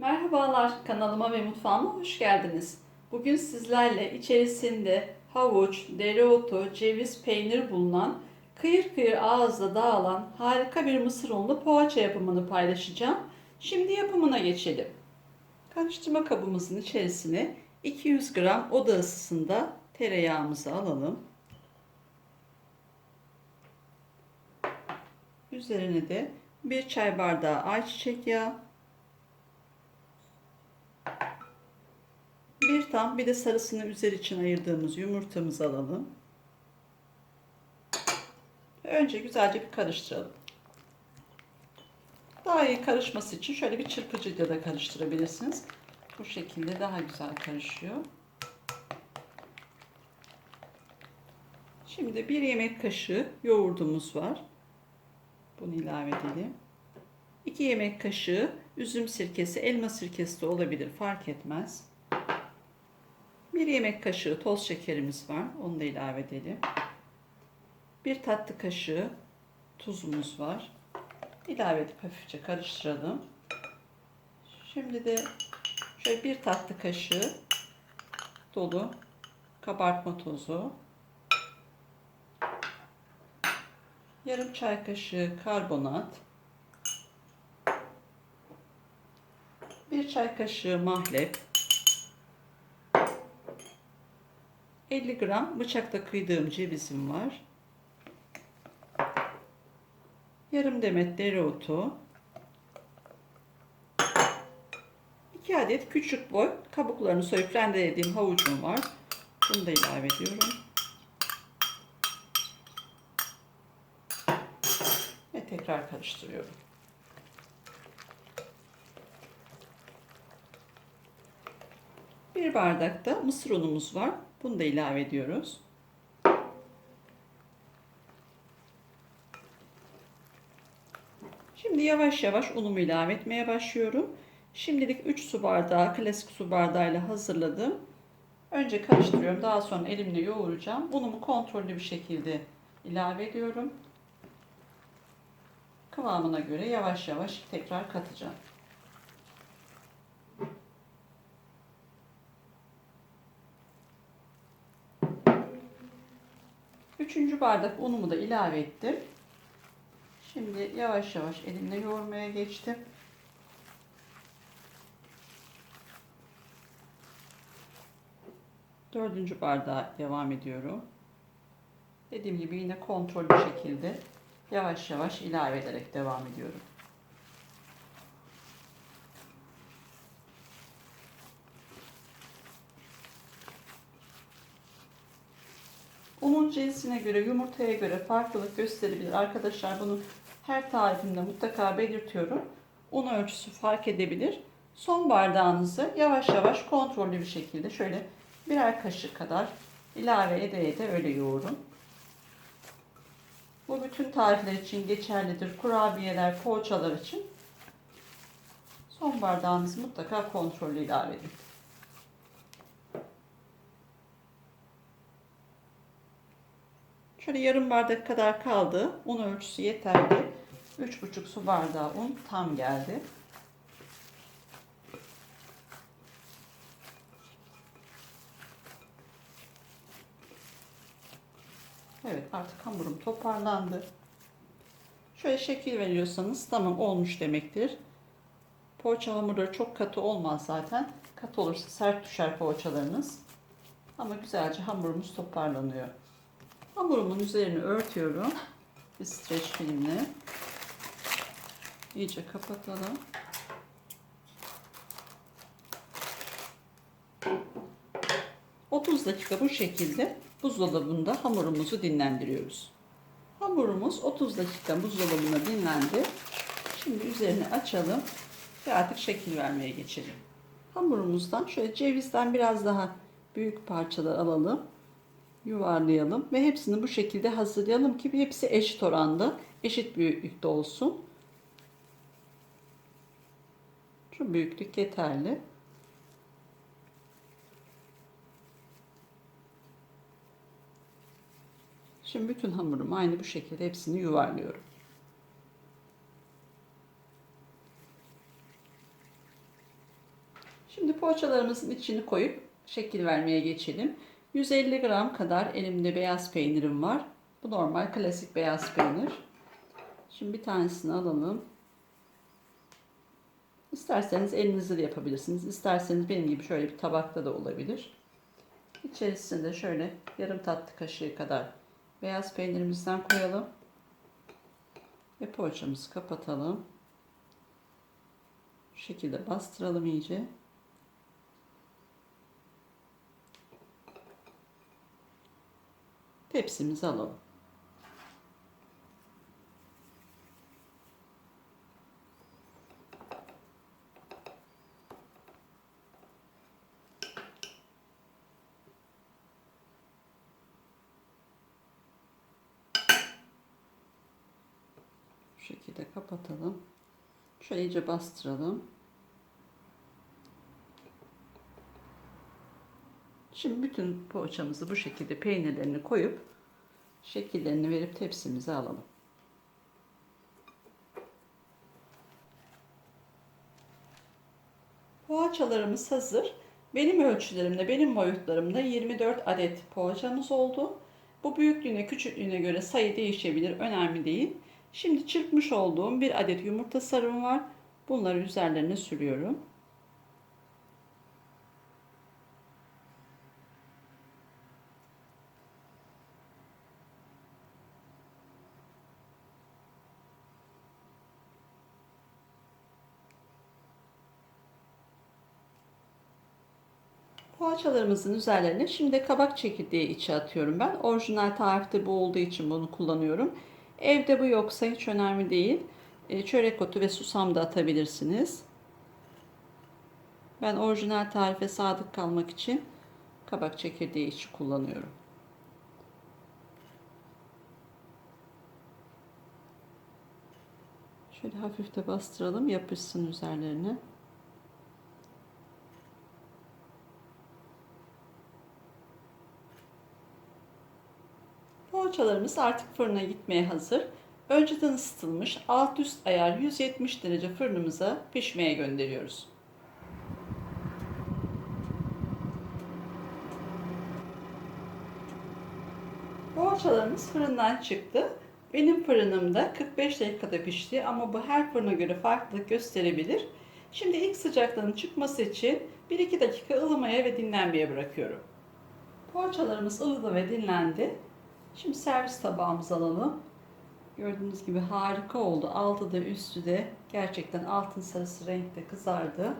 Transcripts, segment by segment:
Merhabalar kanalıma ve mutfağıma hoş geldiniz. Bugün sizlerle içerisinde havuç, dereotu, ceviz, peynir bulunan kıyır kıyır ağızda dağılan harika bir mısır unlu poğaça yapımını paylaşacağım. Şimdi yapımına geçelim. Karıştırma kabımızın içerisine 200 gram oda ısısında tereyağımızı alalım. Üzerine de bir çay bardağı ayçiçek yağı, Bir tam bir de sarısını üzeri için ayırdığımız yumurtamızı alalım. Önce güzelce bir karıştıralım. Daha iyi karışması için şöyle bir çırpıcıyla da karıştırabilirsiniz. Bu şekilde daha güzel karışıyor. Şimdi bir yemek kaşığı yoğurdumuz var. Bunu ilave edelim. 2 yemek kaşığı üzüm sirkesi, elma sirkesi de olabilir fark etmez. Bir yemek kaşığı toz şekerimiz var. Onu da ilave edelim. Bir tatlı kaşığı tuzumuz var. İlave edip hafifçe karıştıralım. Şimdi de şöyle bir tatlı kaşığı dolu kabartma tozu. Yarım çay kaşığı karbonat. Bir çay kaşığı mahlep. 50 gram bıçakta kıydığım cevizim var. Yarım demet dereotu. 2 adet küçük boy kabuklarını soyup rendelediğim havucum var. Bunu da ilave ediyorum. Ve tekrar karıştırıyorum. Bir bardakta mısır unumuz var. Bunu da ilave ediyoruz. Şimdi yavaş yavaş unumu ilave etmeye başlıyorum. Şimdilik 3 su bardağı klasik su bardağıyla hazırladım. Önce karıştırıyorum. Daha sonra elimle yoğuracağım. Unumu kontrollü bir şekilde ilave ediyorum. Kıvamına göre yavaş yavaş tekrar katacağım. Üçüncü bardak unumu da ilave ettim. Şimdi yavaş yavaş elimle yoğurmaya geçtim. Dördüncü bardağa devam ediyorum. Dediğim gibi yine kontrollü şekilde yavaş yavaş ilave ederek devam ediyorum. Unun cinsine göre, yumurtaya göre farklılık gösterebilir. Arkadaşlar bunu her tarifimde mutlaka belirtiyorum. Un ölçüsü fark edebilir. Son bardağınızı yavaş yavaş kontrollü bir şekilde şöyle birer kaşık kadar ilave ede ede öyle yoğurun. Bu bütün tarifler için geçerlidir. Kurabiyeler, poğaçalar için. Son bardağınızı mutlaka kontrollü ilave edin. Şöyle yarım bardak kadar kaldı. Un ölçüsü yeterli. 3,5 su bardağı un tam geldi. Evet artık hamurum toparlandı. Şöyle şekil veriyorsanız tamam olmuş demektir. Poğaça hamurları çok katı olmaz zaten. Katı olursa sert düşer poğaçalarınız. Ama güzelce hamurumuz toparlanıyor. Hamurumun üzerini örtüyorum. Bir streç filmle. İyice kapatalım. ...30 dakika bu şekilde buzdolabında hamurumuzu dinlendiriyoruz. Hamurumuz 30 dakika buzdolabında dinlendi. Şimdi üzerini açalım ve artık şekil vermeye geçelim. Hamurumuzdan şöyle cevizden biraz daha büyük parçalar alalım yuvarlayalım ve hepsini bu şekilde hazırlayalım ki hepsi eşit oranda, eşit büyüklükte olsun. Şu büyüklük yeterli. Şimdi bütün hamurumu aynı bu şekilde hepsini yuvarlıyorum. Şimdi poğaçalarımızın içini koyup şekil vermeye geçelim. 150 gram kadar elimde beyaz peynirim var. Bu normal klasik beyaz peynir. Şimdi bir tanesini alalım. İsterseniz elinizle de yapabilirsiniz. İsterseniz benim gibi şöyle bir tabakta da olabilir. İçerisinde şöyle yarım tatlı kaşığı kadar beyaz peynirimizden koyalım. Ve poğaçamızı kapatalım. Şu şekilde bastıralım iyice. Tepsimizi alalım. Şekilde kapatalım. Şöyle iyice bastıralım. Şimdi bütün poğaçamızı bu şekilde peynirlerini koyup şekillerini verip tepsimize alalım. Poğaçalarımız hazır. Benim ölçülerimde, benim boyutlarımda 24 adet poğaçamız oldu. Bu büyüklüğüne, küçüklüğüne göre sayı değişebilir, önemli değil. Şimdi çırpmış olduğum bir adet yumurta sarım var. Bunları üzerlerine sürüyorum. Poğaçalarımızın üzerlerine şimdi kabak çekirdeği içi atıyorum ben. Orijinal tarifte bu olduğu için bunu kullanıyorum. Evde bu yoksa hiç önemli değil. E, çörek otu ve susam da atabilirsiniz. Ben orijinal tarife sadık kalmak için kabak çekirdeği içi kullanıyorum. Şöyle hafif de bastıralım yapışsın üzerlerine. Poğaçalarımız artık fırına gitmeye hazır. Önceden ısıtılmış alt üst ayar 170 derece fırınımıza pişmeye gönderiyoruz. Poğaçalarımız fırından çıktı. Benim fırınımda 45 dakikada pişti ama bu her fırına göre farklılık gösterebilir. Şimdi ilk sıcaklığının çıkması için 1-2 dakika ılımaya ve dinlenmeye bırakıyorum. Poğaçalarımız ılıdı ve dinlendi. Şimdi servis tabağımıza alalım. Gördüğünüz gibi harika oldu. Altı da üstü de gerçekten altın sarısı renkte kızardı.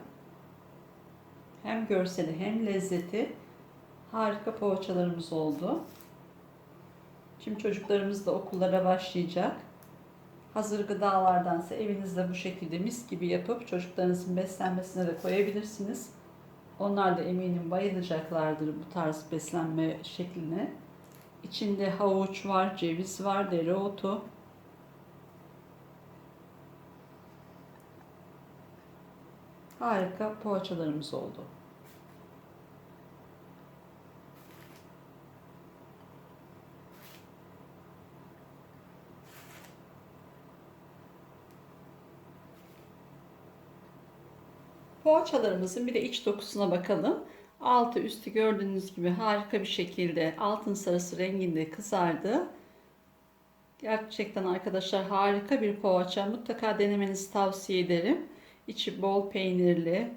Hem görseli hem lezzeti harika poğaçalarımız oldu. Şimdi çocuklarımız da okullara başlayacak. Hazır gıdalardansa evinizde bu şekilde mis gibi yapıp çocuklarınızın beslenmesine de koyabilirsiniz. Onlar da eminim bayılacaklardır bu tarz beslenme şekline. İçinde havuç var, ceviz var, dereotu. Harika poğaçalarımız oldu. Poğaçalarımızın bir de iç dokusuna bakalım. Altı üstü gördüğünüz gibi harika bir şekilde altın sarısı renginde kızardı. Gerçekten arkadaşlar harika bir poğaça. Mutlaka denemenizi tavsiye ederim. İçi bol peynirli.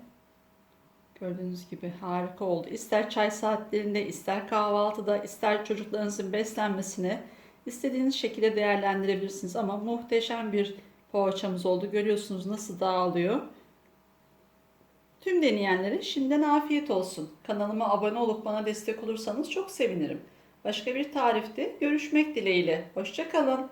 Gördüğünüz gibi harika oldu. İster çay saatlerinde, ister kahvaltıda, ister çocuklarınızın beslenmesine istediğiniz şekilde değerlendirebilirsiniz. Ama muhteşem bir poğaçamız oldu. Görüyorsunuz nasıl dağılıyor. Tüm deneyenlere şimdiden afiyet olsun. Kanalıma abone olup bana destek olursanız çok sevinirim. Başka bir tarifte görüşmek dileğiyle. Hoşçakalın.